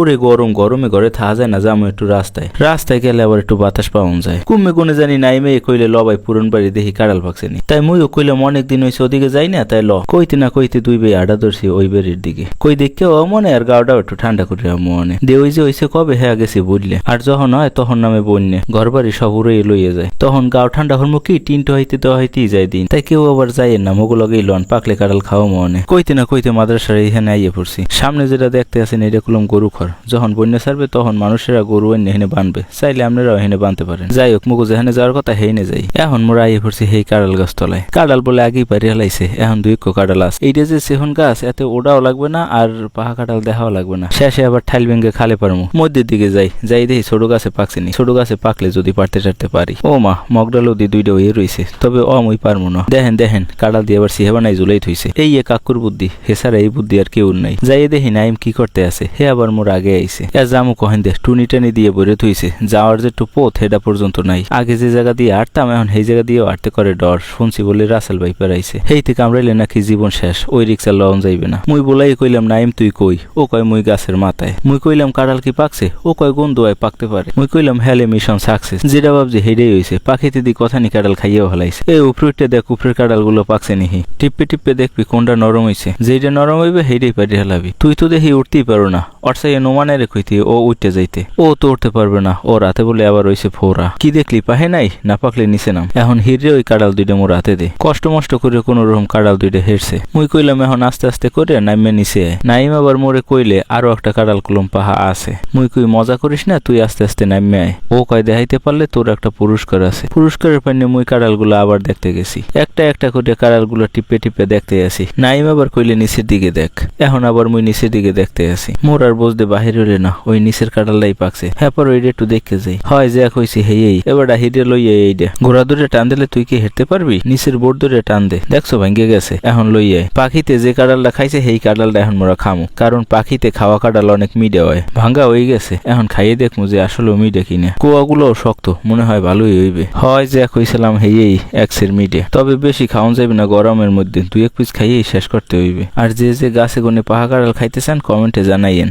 ওরে গরম, গরমে ঘরে থাকা যায় না যাব একটু রাস্তায়। রাস্তায় গেলে আবার একটু বাতাস পাওয়া যায়। কুমে কোনে জানি নাই, মেয়ে কইলে লবাই পুরন বাড়ি দেখি কাড়াল পাকছেনি তাই মুইও কইলাম অনেক দিন হয়েছে ওদিকে যাই না, তাই ল। কইতে না কইতে দুই বে আডা ধরছি ওই বাড়ির দিকে। কই দেখকে ও মনে আর গাওটাও একটু ঠান্ডা করে মনে। দে ওই যে হইছে কবে হ্যাঁ গেছি বুঝলে। আর যখন হয় তখন নামে বন্যে। ঘর বাড়ি সব উড়ে লইয়ে যায়। তখন গাও ঠান্ডা হরম কি, টিনটো হইতে দেওয়া হইতেই যায় দিন। তাই কেউ আবার যায় না মোগুলগেই লন, পাকলে কাঁড়াল খাওয়া মনে। কইতে না কইতে মাদ্রাসার এখানে আইয়ে পড়ছি। সামনে যেটা দেখতে আছেন, এটা কুলম গরু খর যখন বন্যা ছাড়বে, তখন মানুষেরা গরু এনে হেনে বানবে। চাইলে আপনারাও হেনে বানতে পারেন যাই হোক, মুগু যেখানে যাওয়ার কথা হেনে যাই। এখন মোরা আইয়ে পড়ছি সেই কাঁড়াল গাছ তলায় কাঁড়াল বলে আগেই পারি হালাইছে। এখন দুই কাঁড়াল আছে। এইটা যে সেহন গাছ, এতে ওটাও লাগবে না আর পাহা কাঁঠাল দেখাও লাগবে না। শেষে আবার ঠাইল ভেঙে খালে পারমু। মধ্যের দিকে যাই। যাই দেখি ছোট গাছে পাকছেনি ছোট গাছে পাকলে যদি পারতে টারতে পারি। ও মা মগডাল দি দুইটা হয়ে রইছে। তবে অ মুই পারমু না। দেখেন দেখেন, কাঁড়াল দিয়ে আবার সিহেবা নাই জুলাই থইছে এই কাকুর বুদ্ধি। হেসারা এই বুদ্ধি আর কেউ নাই। যাই দেখি নাইম কি করতে আছে। হে আবার মোর আগে আইছে। জামু কহেন দে, টুনি টানি দিয়ে বরে থইছে। যাওয়ার যে একটু পথ হেডা পর্যন্ত নাই। আগে যে জায়গা দিয়ে আটতাম, এখন সেই জায়গা দিয়ে আটতে করে ডর। শুনছি বলে রাসেল ভাই পেরাইছে। হেই থেকে কামড়াইলে নাকি জীবন শেষ, ওই রিক্সা লন যাইবে না। মুই বলাই কইলাম, নাইম, তুই কই? ও কয়, মুই গাছের মাথায়। মুই কইলাম, কাঁড়াল কি পাকছে? ও কয় গন্ধুয়ায় পাকতে পারে। মুই কইলাম হেলে মিশন সাকসেস। যেটা ভাবছি হেডেই হইছে। পাখিতে দি কথা নি কাঁড়াল খাইয়েও হলাইছে। এই উপরে দেখ, উপরের কাঁড়ালগুলো পাকছে নিহি। টিপে টিপে দেখবি কোনটা নরম হইছে। যেটা নরম হইবে হেডেই পারি হেলাবি। তুই তো দেখি উঠতেই পারো না। অটসাইয়ে নোমানে রে কইতি ও উঠতে যাইতে। ও তো উঠতে পারবে না। ও রাতে বলে আবার হইছে ফোরা। কি দেখলি? পাহে নাই? না পাকলে নিচে নাম। এখন হিরে ওই কাডাল দুইটা মোর হাতে দে। কষ্ট মষ্ট করে কোন রকম কাঁড়াল দুইটা হেরছে। মুই কইলাম, এখন আস্তে আস্তে করে নাইমে নিচে। নাইম আবার মোরে কইলে, আরও একটা কাঁড়াল কলম পাহা আছে। মুই কই, মজা করিস না? তুই আস্তে আস্তে নাইমে আয়। ও কয়, দেখাইতে পারলে তোর একটা পুরস্কার আছে। পুরস্কারের পান্নে মুই কাঁড়ালগুলো আবার দেখতে গেছি। একটা একটা করে কাঁড়ালগুলো টিপে টিপে দেখতে আসি। নাইম আবার কইলে, নিচের দিকে দেখ। এখন আবার মুই নিচের দিকে দেখতে আসি। মোর আর বুঝতে বাহির হইলে না, ওই নিচের কাঁড়ালটাই পাকছে। হ্যাঁ পর ওইটা একটু দেখতে যাই। হয়, যে কইছি, হেই এই এবার হিরে লইয়া এইটা ঘোড়া ধরে টান দিলে তুই কি হেঁটতে পারবি? নিচের বোর্ড ধরে টান দে। দেখছ ভাঙ্গে গেছে। এখন লই লইয়াই পাখিতে যে কাঁড়ালটা খাইছে সেই কাঁড়ালটা এখন মোরা খামু। কারণ পাখিতে খাওয়া কাঁড়াল অনেক মিডে হয়। ভাঙ্গা হয়ে গেছে। এখন খাইয়ে দেখমু যে আসলে মিডে কিনা। কুয়াগুলোও শক্ত। মনে হয় ভালোই হইবে। হয়, যে কইছিলাম, হেই এক্সের মিডে। তবে বেশি খাওয়ান যাবে না গরমের মধ্যে। দুই এক পিস খাইয়েই শেষ করতে হইবে। আর যে যে গাছে গনে পাহা কাঁড়াল খাইতে চান, কমেন্টে জানাইয়েন।